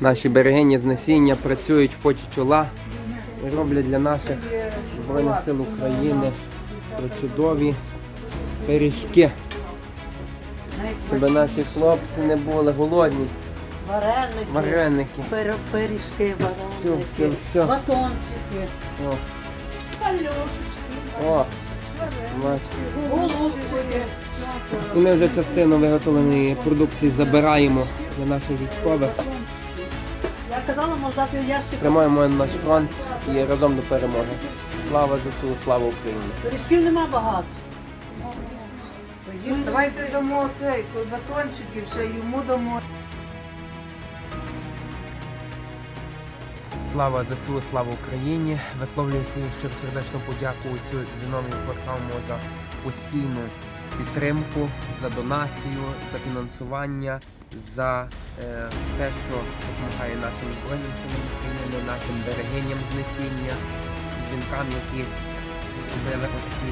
Наші берегині з насіння працюють в поті чола і роблять для наших Збройних сил України чудові пиріжки, щоб наші хлопці не були голодні. Вареники, Вареники. пир- пиріжки, вареники, все, все. батончики, О, пальошечки, о, бачите. голубчики. І ми вже частину виготовленої продукції забираємо для наших військових. Казала, можна дати ящик. Тримаємо наш фронт і разом до перемоги. Слава ЗСУ, слава Україні! Пиріжків нема багато. Давайте дамо цей батончиків, ще йому дамо. Слава ЗСУ, слава Україні! Висловлюю свою щиросердечну подяку цю Зіновію Кварталому за постійну підтримку, за донацію, за фінансування, за те, що допомагає нашим збройним силам України, нашим берегиням з насіння, жінкам, які зробили ось ці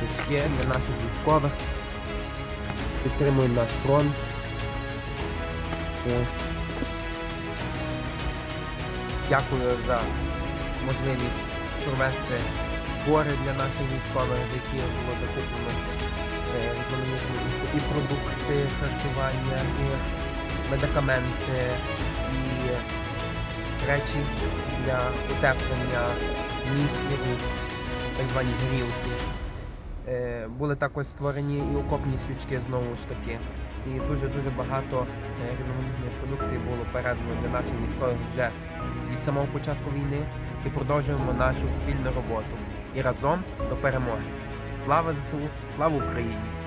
річки для наших військових, підтримують наш фронт. Ось. Дякую за можливість провести збори для наших військових, за які було закуплено е, і продукти харчування, і медикаменти, і речі для утеплення ніг і рук, так звані грілки. Е, Були також створені і окопні свічки знову ж таки. І дуже-дуже багато е, різноманітної продукції було передано для наших військових вже від самого початку війни і продовжуємо нашу спільну роботу. І разом до перемоги. Слава ЗСУ, слава Україні!